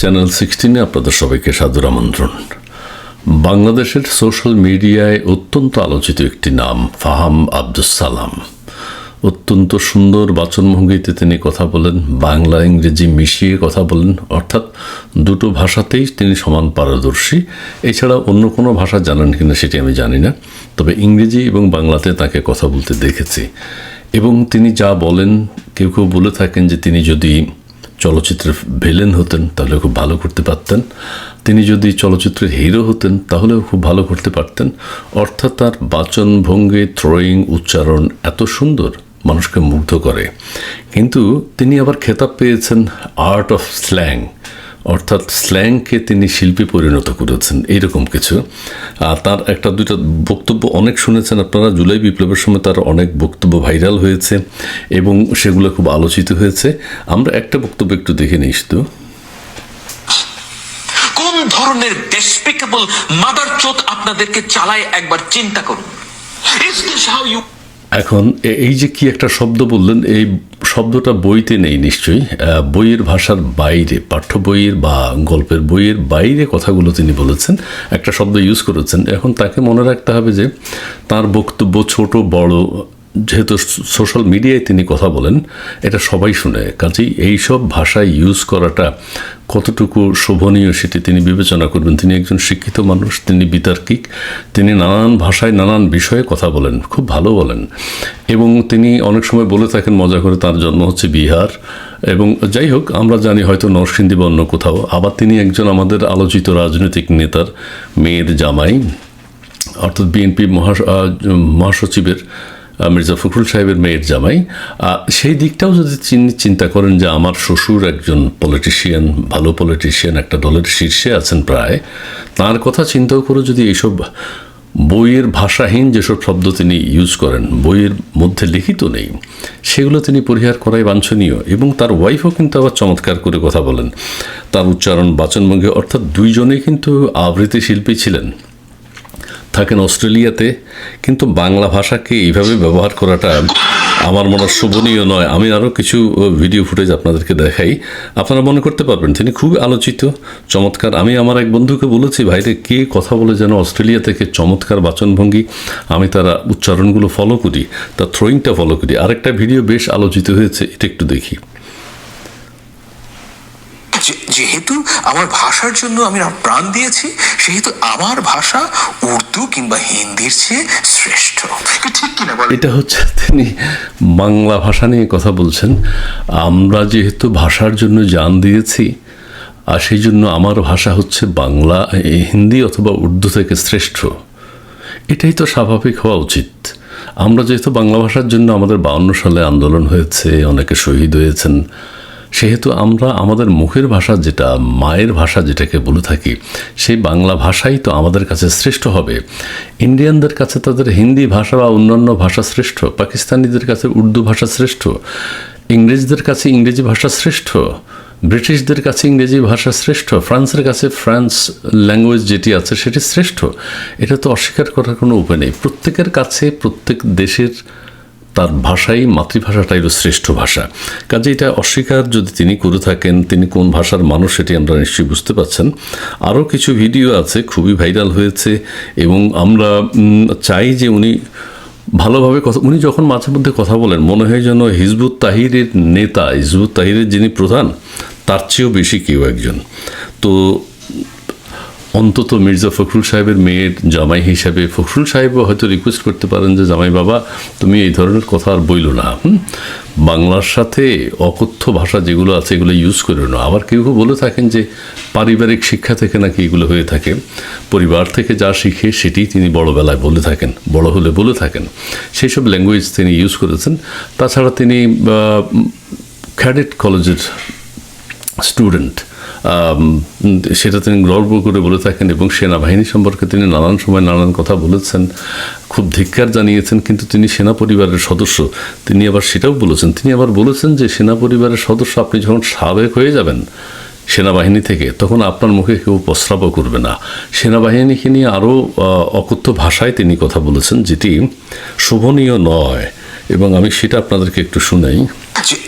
Channel সিক্সটিনে আপনাদের সবাইকে সাদর আমন্ত্রণ। বাংলাদেশের সোশ্যাল মিডিয়ায় অত্যন্ত আলোচিত একটি নাম, ফাহাম আব্দুস সালাম। অত্যন্ত সুন্দর বাচনভঙ্গিতে তিনি কথা বলেন, বাংলা, ইংরেজি মিশিয়ে কথা বলেন, অর্থাৎ দুটো ভাষাতেই তিনি সমান পারদর্শী। এছাড়া অন্য কোনো ভাষা জানেন কিনা সেটি আমি জানি না, তবে ইংরেজি এবং বাংলাতে তাকে কথা বলতে দেখেছি। এবং তিনি যা বলেন, কেউ কেউ বলে থাকেন যে তিনি যদি চলচ্চিত্রের ভিলেন হতেন তাহলে খুব ভালো করতে পারতেন। তিনি যদি চলচ্চিত্রের হিরো হতেন, তাহলেও খুব ভালো করতে পারতেন। অর্থাৎ তার বাচন ভঙ্গি থ্রোয়িং উচ্চারণ এত সুন্দর মানুষকে মুগ্ধ করে। কিন্তু তিনি আবার খেতাব পেয়েছেন আর্ট অফ স্ল্যাং অর্থাৎ স্ল্যাংকে তিনি শিল্পী পরিণত করেছেন এইরকম কিছু। আর তার একটা দুইটা বক্তব্য অনেক শুনেছেন আপনারা জুলাই বিপ্লবের সময় তার অনেক বক্তব্য ভাইরাল হয়েছে এবং সেগুলো খুব আলোচিত হয়েছে। আমরা একটা বক্তব্য একটু দেখে নিই শুধু কোন ধরনের ডেসপিকেবল মাদার চোদ আপনাদেরকে চালায় একবার চিন্তা করুন। এখন এই যে কি একটা শব্দ বললেন এই শব্দটা বইতে নেই নিশ্চয়ই। বইয়ের ভাষার বাইরে, পাঠ্য বইয়ের বা গল্পের বইয়ের বাইরে কথাগুলো তিনি বলেছেন, একটা শব্দ ইউজ করেছেন। এখন তাকে মনে রাখতে হবে যে তার বক্তব্য ছোট, বড়, যেহেতু সোশ্যাল মিডিয়ায় তিনি কথা বলেন, এটা সবাই শুনে। কাজেই এইসব ভাষায় ইউজ করাটা কতটুকু শোভনীয় সেটি তিনি বিবেচনা করবেন। তিনি একজন শিক্ষিত মানুষ, তিনি বিতার্কিক, তিনি নানান ভাষায় নানান বিষয়ে কথা বলেন, খুব ভালো বলেন। এবং তিনি অনেক সময় বলে থাকেন, মজা করে তার জন্ম হচ্ছে বিহার। এবং যাই হোক, আমরা জানি হয়তো নরসিংদী বা অন্য কোথাও, আবার তিনি একজন আমাদের আলোচিত রাজনৈতিক নেতার মেয়ের জামাই। অর্থাৎ বিএনপি মহা মহাসচিবের মির্জা ফখরুল সাহেবের মেয়ের জামাই। সেই দিকটাও যদি চিন্তা করেন যে আমার শ্বশুর একজন পলিটিশিয়ান ভালো পলিটিশিয়ান একটা দলের শীর্ষে আছেন প্রায়, তার কথা চিন্তাও করে যদি এইসব বইয়ের ভাষাহীন যেসব শব্দ তিনি ইউজ করেন, বইয়ের মধ্যে লিখিত নেই, সেগুলো তিনি পরিহার করাই বাঞ্ছনীয় এবং তার ওয়াইফও কিন্তু আবার চমৎকার করে কথা বলেন। তার উচ্চারণ বাচনভঙ্গি অর্থাৎ দুইজনেই কিন্তু আবৃত্তি শিল্পী ছিলেন। থাকেন অস্ট্রেলিয়াতে, কিন্তু বাংলা ভাষাকে এইভাবে ব্যবহার করাটা আমার মনে শোভনীয় নয়। আমি আরও কিছু ভিডিও ফুটেজ আপনাদেরকে দেখাই। আপনারা মনে করতে পারবেন, তিনি খুব আলোচিত, চমৎকার। আমি আমার এক বন্ধুকে বলেছি, ভাইরে, কে কথা বলে যেন অস্ট্রেলিয়া থেকে চমৎকার বাচনভঙ্গি আমি তারা উচ্চারণগুলো ফলো করি, তার থ্রোয়িংটা ফলো করি? আরেকটা ভিডিও বেশ আলোচিত হয়েছে, এটা একটু দেখি। যেহেতু আমার ভাষার জন্য আমি প্রাণ দিয়েছি, সেহেতু আমার ভাষা উর্দু কিংবা হিন্দির চেয়ে শ্রেষ্ঠ। ঠিক কিনা এটা হচ্ছে তিনি বাংলা ভাষা নিয়ে কথা বলছেন। আমরা যেহেতু ভাষার জন্য জান দিয়েছি, আর সেই জন্য আমার ভাষা হচ্ছে বাংলা হিন্দি অথবা উর্দু থেকে শ্রেষ্ঠ। এটাই তো স্বাভাবিক হওয়া উচিত। আমরা যেহেতু বাংলা ভাষার জন্য আমাদের বাউন্ন সালে আন্দোলন হয়েছে, অনেকে শহীদ হয়েছেন সেহেতু আমরা আমাদের মুখের ভাষা যেটা, মায়ের ভাষা যেটাকে বলে থাকি, সেই বাংলা ভাষাই তো আমাদের কাছে শ্রেষ্ঠ হবে। ইন্ডিয়ানদের কাছে তাদের হিন্দি ভাষা বা অন্যান্য ভাষা শ্রেষ্ঠ, পাকিস্তানিদের কাছে উর্দু ভাষা শ্রেষ্ঠ, ইংরেজদের কাছে ইংরেজি ভাষা শ্রেষ্ঠ, ব্রিটিশদের কাছে ইংরেজি ভাষা শ্রেষ্ঠ, ফ্রান্সের কাছে ফ্রান্স ল্যাঙ্গুয়েজ যেটি আছে সেটি শ্রেষ্ঠ, এটা তো অস্বীকার করার কোনো উপায় নেই। প্রত্যেকের কাছে, প্রত্যেক দেশের তার ভাষাই মাতৃভাষাটাই শ্রেষ্ঠ ভাষা। কাজে এটা অস্বীকার যদি তিনি করে থাকেন, তিনি কোন ভাষার মানুষ সেটি আমরা নিশ্চয়ই বুঝতে পারছেন। আরও কিছু ভিডিও আছে, খুবই ভাইরাল হয়েছে এবং আমরা চাই যে উনি ভালোভাবে কথা, উনি যখন মাঝে মধ্যে কথা বলেন, মনে হয় যেন হিজবুত তাহিরের নেতা, হিজবুত তাহিরের যিনি প্রধান, তার চেয়েও বেশি কেউ একজন। তো অন্তত মির্জা ফখরুল সাহেবের মেয়ের জামাই হিসাবে, ফখরুল সাহেবও হয়তো রিকোয়েস্ট করতে পারেন যে, জামাই বাবা, তুমি এই ধরনের কথা আর বইল না? বাংলার সাথে অকথ্য ভাষা যেগুলো আছে, এগুলো ইউজ করে না আবার কেউ কেউ বলে থাকেন যে, পারিবারিক শিক্ষা থেকে নাকি এগুলো হয়ে থাকে। পরিবার থেকে যা শিখে সেটি তিনি বড়বেলায় বলে থাকেন, বড় হলে বলে থাকেন। সেই সব ল্যাঙ্গুয়েজ তিনি ইউজ করেছেন। তাছাড়া তিনি ক্যাডেট কলেজের স্টুডেন্ট সেটা তিনি গর্ব করে বলে থাকেন এবং সেনাবাহিনী সম্পর্কে তিনি নানান সময় নানান কথা বলেছেন, খুব ধিক্কার জানিয়েছেন, কিন্তু তিনি সেনা পরিবারের সদস্য। তিনি আবার সেটাও বলেছেন, তিনি আবার বলেছেন যে সেনা পরিবারের সদস্য আপনি যখন সাবেক হয়ে যাবেন সেনাবাহিনী থেকে, তখন আপনার মুখে কেউ প্রস্রাবও করবে না। সেনাবাহিনীকে নিয়ে আরও অকথ্য ভাষায় তিনি কথা বলেছেন, যেটি শোভনীয় নয়। এবং আমি সেটা আপনাদেরকে একটু শুনাই।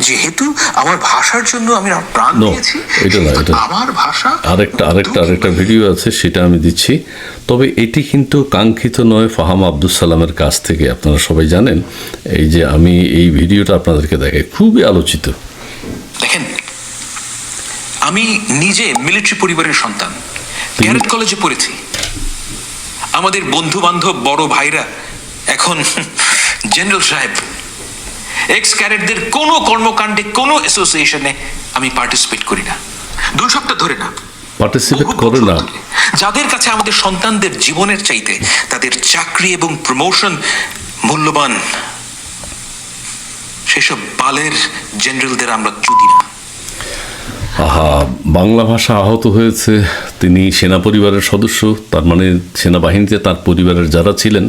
যেহেতু আমার ভাষার জন্য আমি প্রাণ দিয়েছি এটা না, এটা- আমার ভাষা আরেকটা আরেকটা আরেকটা ভিডিও আছে সেটা আমি দিচ্ছি। তবে এটি কিন্তু কাঙ্ক্ষিত নয় ফাহাম আব্দুল সালামের কাছ থেকে আপনারা সবাই জানেন। এই যে আমি এই ভিডিওটা আপনাদেরকে দেখাই খুবই আলোচিত। দেখেন আমি নিজে মিলিটারি পরিবারের সন্তান। ক্যারেট কলেজে পড়েছি। আমাদের বন্ধু বান্ধব বড় ভাইরা এখন জেনারেল সাহেব। এক্স ক্যারেটদের কোনো কর্মকাণ্ডে কোনো অ্যাসোসিয়েশনে আমি পার্টিসিপেট করি না। দুই সপ্তাহ ধরে না। পার্টিসিপেট করে না। যাদের কাছে আমাদের সন্তানদের জীবনের চাইতে তাদের চাকরি এবং প্রমোশন মূল্যবান সেসব বালের জেনারেলদের আমরা চুদি না। আহা বাংলা ভাষা আহত হয়েছে। তিনি সেনা পরিবারের সদস্য। তার মানে সেনাবাহিনীতে তার পরিবারের যারা ছিলেন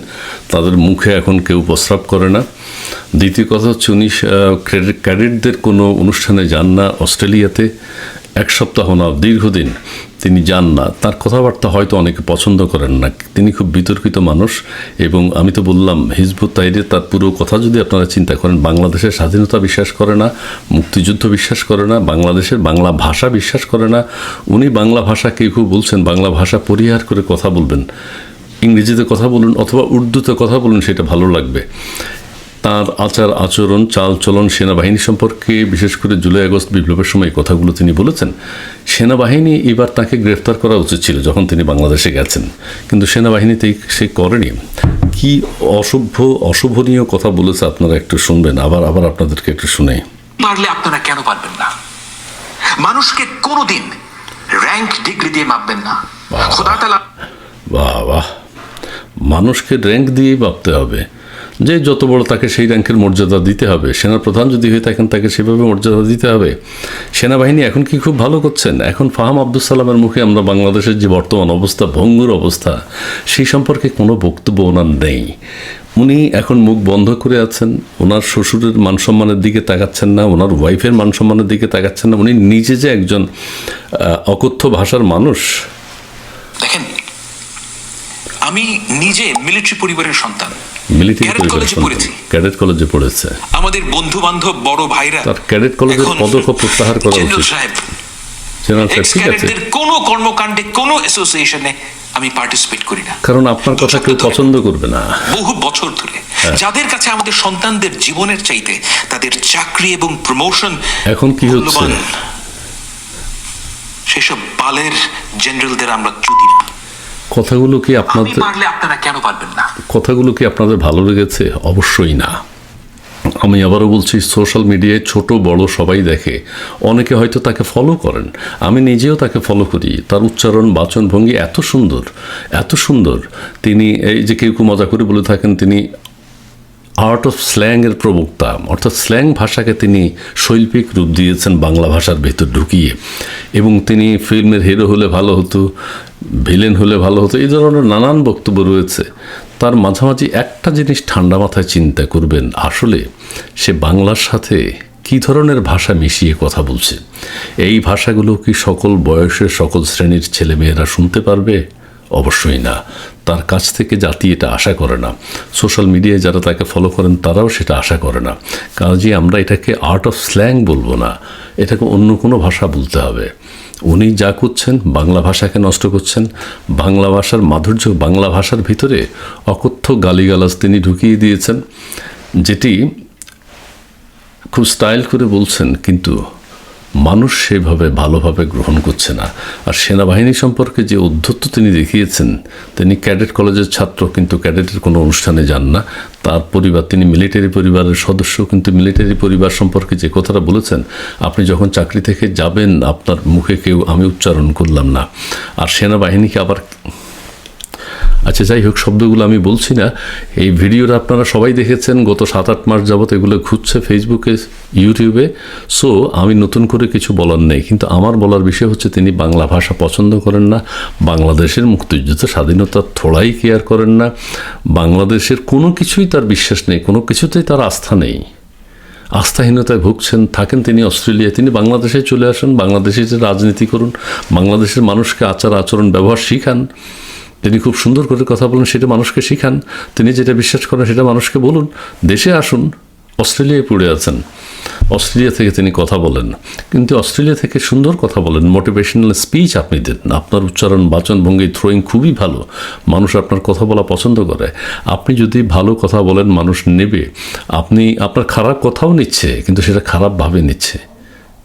তাদের মুখে এখন কেউ প্রস্রাব করে না। দ্বিতীয় কথা হচ্ছে উনি আহ, ক্যাডেট- ক্যাডেটদের কোনো অনুষ্ঠানে যান না অস্ট্রেলিয়াতে। এক সপ্তাহ না দীর্ঘদিন তিনি যান না। তার কথাবার্তা হয়তো অনেকে পছন্দ করেন না। তিনি খুব বিতর্কিত মানুষ এবং আমি তো বললাম হিজবুত তাইরে তার পুরো কথা যদি আপনারা চিন্তা করেন বাংলাদেশের স্বাধীনতা বিশ্বাস করে না মুক্তিযুদ্ধ বিশ্বাস করে না বাংলাদেশের বাংলা ভাষা বিশ্বাস করে না উনি বাংলা ভাষা কেউ কেউ বলছেন বাংলা ভাষা পরিহার করে কথা বলবেন। ইংরেজিতে কথা বলুন অথবা উর্দুতে কথা বলুন সেটা ভালো লাগবে। তার আচার আচরণ চাল চলন সেনাবাহিনী সম্পর্কে বিশেষ করে জুলাই আগস্ট বিপ্লবের সময় কথাগুলো তিনি বলেছেন সেনাবাহিনী এবার তাকে গ্রেফতার করা উচিত ছিল যখন তিনি বাংলাদেশে গেছেন। কিন্তু সেনাবাহিনীতে সে করেনি। কি অসভ্য অশোভনীয় কথা বলেছে আপনারা একটু শুনবেন আবার আবার আপনাদেরকে একটু শুনে। পারলে আপনারা কেন পারবেন না? মানুষকে কোনোদিন র্যাঙ্ক ডিগ্রি দিয়ে মাপবেন না। খোদা তালা বাহ বাহ। মানুষকে র্যাঙ্ক দিয়েই ভাবতে হবে। যে যত বড় তাকে সেই র্যাঙ্কের মর্যাদা দিতে হবে সেনা প্রধান যদি হয়ে থাকেন তাকে সেভাবে মর্যাদা দিতে হবে। সেনাবাহিনী এখন কি খুব ভালো করছেন? এখন ফাহাম আব্দুল সালামের মুখে আমরা বাংলাদেশের যে বর্তমান অবস্থা, ভঙ্গুর অবস্থা, সেই সম্পর্কে কোনো বক্তব্য ওনার নেই। উনি এখন মুখ বন্ধ করে আছেন, ওনার শ্বশুরের মান সম্মানের দিকে তাকাচ্ছেন না, ওনার ওয়াইফের মান সম্মানের দিকে তাকাচ্ছেন না। উনি নিজে যে একজন অকথ্য ভাষার মানুষ। দেখেন, আমি নিজে মিলিটারি পরিবারের সন্তান। মিলিটারি কলেজে পড়েছি। ক্যাডেট কলেজে পড়েছে। আমাদের বন্ধু বান্ধব বড় ভাইরা তার ক্যাডেট কলেজের পদক প্রত্যাহার করা উচিত। সাহেব জেনারেল সাহেব ঠিক আছে। কোনো কর্মকাণ্ডে কোনো অ্যাসোসিয়েশনে আমি পার্টিসিপেট করি না। কারণ আপনার কথা কেউ পছন্দ করবে না। বহু বছর ধরে যাদের কাছে আমাদের সন্তানদের জীবনের চাইতে তাদের চাকরি এবং প্রমোশন এখন কি হচ্ছে? সেসব বালের জেনারেলদের আমরা কথাগুলো কি আপনাদের পারলে আপনারা কেন পারবেন না? কথাগুলো কি আপনাদের ভালো লেগেছে? অবশ্যই না। আমি আবারও বলছি সোশ্যাল মিডিয়ায় ছোট বড় সবাই দেখে। অনেকে হয়তো তাকে ফলো করেন। আমি নিজেও তাকে ফলো করি। তার উচ্চারণ বাচন ভঙ্গি এত সুন্দর এত সুন্দর। তিনি এই যে কেউ কেউ মজা করে বলে থাকেন তিনি আর্ট অফ স্ল্যাংয়ের প্রবক্তা। অর্থাৎ স্ল্যাং ভাষাকে তিনি শৈল্পিক রূপ দিয়েছেন বাংলা ভাষার ভেতর ঢুকিয়ে। এবং তিনি ফিল্মের হিরো হলে ভালো হতো। ভিলেন হলে ভালো হতো। এই ধরনের নানান বক্তব্য রয়েছে। তার মাঝামাঝি একটা জিনিস ঠান্ডা মাথায় চিন্তা করবেন, আসলে সে বাংলার সাথে কী ধরনের ভাষা মিশিয়ে কথা বলছে? এই ভাষাগুলো কি সকল বয়সের সকল শ্রেণির ছেলেমেয়েরা শুনতে পারবে? অবশ্যই না। তার কাছ থেকে জাতি এটা আশা করে না। সোশ্যাল মিডিয়ায় যারা তাকে ফলো করেন, তারাও সেটা আশা করে না। কাজে আমরা এটাকে আর্ট অফ স্ল্যাং বলব না। এটাকে অন্য কোনো ভাষা বলতে হবে। উনি যা করছেন বাংলা ভাষাকে নষ্ট করছেন। বাংলা ভাষার মাধুর্য বাংলা ভাষার ভিতরে অকথ্য গালিগালাজ তিনি ঢুকিয়ে দিয়েছেন, যেটি খুব স্টাইল করে বলছেন, কিন্তু মানুষ সেভাবে ভালোভাবে গ্রহণ করছে না। আর সেনাবাহিনী সম্পর্কে যে উদ্ধত্ত তিনি দেখিয়েছেন, তিনি ক্যাডেট কলেজের ছাত্র, কিন্তু ক্যাডেটের কোনো অনুষ্ঠানে যান না। তার পরিবার, তিনি মিলিটারি পরিবারের সদস্য, কিন্তু মিলিটারি পরিবার সম্পর্কে যে কথাটা বলেছেন, আপনি যখন চাকরি থেকে যাবেন, আপনার মুখে কেউ, আমি উচ্চারণ করলাম না। আর সেনাবাহিনীকে আবার আচ্ছা যাই হোক, শব্দগুলো আমি বলছি না। এই ভিডিওটা আপনারা সবাই দেখেছেন, গত সাত আট মাস যাবত এগুলো ঘুরছে ফেসবুকে, ইউটিউবে। সো, আমি নতুন করে কিছু বলার নেই, কিন্তু আমার বলার বিষয় হচ্ছে তিনি বাংলা ভাষা পছন্দ করেন না, বাংলাদেশের মুক্তিযুদ্ধ স্বাধীনতার থোড়াই কেয়ার করেন না, বাংলাদেশের কোনো কিছুই তার বিশ্বাস নেই, কোনো কিছুতেই তার আস্থা নেই। আস্থাহীনতায় ভুগছেন, থাকেন তিনি অস্ট্রেলিয়ায়, তিনি বাংলাদেশে চলে আসুন, বাংলাদেশে রাজনীতি করুন, বাংলাদেশের মানুষকে আচার আচরণ ব্যবহার শিখান। তিনি খুব সুন্দর করে কথা বলেন, সেটা মানুষকে শিখান। তিনি যেটা বিশ্বাস করেন, সেটা মানুষকে বলুন। দেশে আসুন, অস্ট্রেলিয়ায় পড়ে আছেন। অস্ট্রেলিয়া থেকে তিনি কথা বলেন। কিন্তু অস্ট্রেলিয়া থেকে সুন্দর কথা বলেন। মোটিভেশনাল স্পিচ আপনি দেন। আপনার উচ্চারণ, বাচন, ভঙ্গি থ্রোয়িং খুবই ভালো। মানুষ আপনার কথা বলা পছন্দ করে। আপনি যদি ভালো কথা বলেন, মানুষ নেবে। আপনি আপনার খারাপ কথাও নিচ্ছে, কিন্তু সেটা খারাপভাবে নিচ্ছে।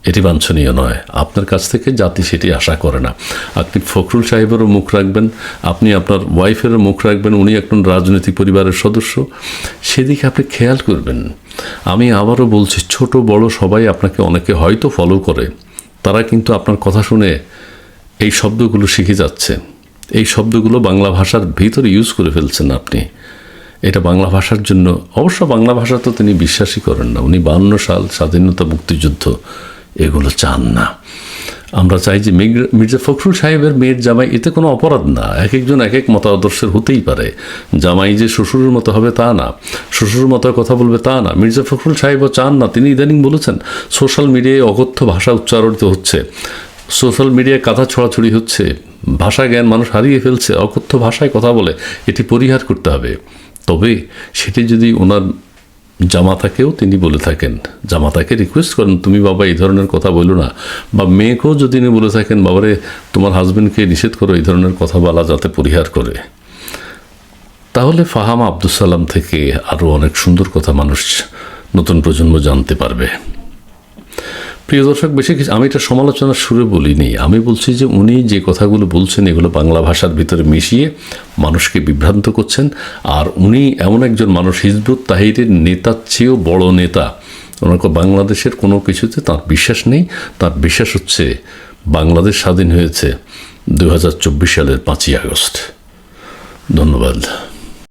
এটি বাঞ্ছনীয় নয়। আপনার কাছ থেকে জাতি সেটি আশা করে না। আপনি ফখরুল সাহেবেরও মুখ রাখবেন, আপনি আপনার ওয়াইফেরও মুখ রাখবেন, উনি একজন রাজনৈতিক পরিবারের সদস্য। সেদিকে আপনি খেয়াল করবেন। আমি আবারও বলছি, ছোট, বড় সবাই আপনাকে অনেকে হয়তো ফলো করে। তারা কিন্তু আপনার কথা শুনে এই শব্দগুলো শিখে যাচ্ছে। এই শব্দগুলো বাংলা ভাষার ভিতরে ইউজ করে ফেলছেন আপনি। এটা বাংলা ভাষার জন্য, অবশ্য বাংলা ভাষা তো তিনি বিশ্বাসই করেন না। উনি বান্ন সাল স্বাধীনতা মুক্তিযুদ্ধ এগুলো চান না। আমরা চাই যে মির্জা- ফখরুল সাহেবের মেয়ের জামাই, এতে কোনো অপরাধ না। এক একজন এক এক মতাদর্শের হতেই পারে। জামাই যে শ্বশুরের মতো হবে তা না। শ্বশুরের মতো কথা বলবে তা না। মির্জা ফখরুল সাহেবও চান না। তিনি ইদানিং বলেছেন, সোশ্যাল মিডিয়ায় অকথ্য ভাষা উচ্চারিত হচ্ছে। সোশ্যাল মিডিয়ায় কথা ছড়াছড়ি হচ্ছে। ভাষা জ্ঞান মানুষ হারিয়ে ফেলছে। অকথ্য ভাষায় কথা বলে এটি পরিহার করতে হবে। তবে সেটি যদি ওনার জামাতাকেও তিনি বলে থাকেন। জামাতাকে রিকোয়েস্ট করেন, তুমি বাবা এই ধরনের কথা বলো না। বা মেয়েকেও যদি তিনি বলে থাকেন, বাবারে, তোমার হাজব্যান্ডকে নিষেধ করো, এই ধরনের কথা বলা যাতে পরিহার করে। তাহলে ফাহাম আব্দুল সালাম থেকে আরও অনেক সুন্দর কথা মানুষ নতুন প্রজন্ম জানতে পারবে। প্রিয় দর্শক, বেশি কিছু আমি এটা সমালোচনার সুরে বলিনি। আমি বলছি যে উনি যে কথাগুলো বলছেন, এগুলো বাংলা ভাষার ভিতরে মিশিয়ে মানুষকে বিভ্রান্ত করছেন। আর উনি এমন একজন মানুষ, হিজবুত তাহিরের নেতার চেয়েও বড় নেতা। ওনাকে বাংলাদেশের কোনো কিছুতে তার বিশ্বাস নেই। তার বিশ্বাস হচ্ছে বাংলাদেশ স্বাধীন হয়েছে দু হাজার চব্বিশ সালের পাঁচই আগস্ট। ধন্যবাদ।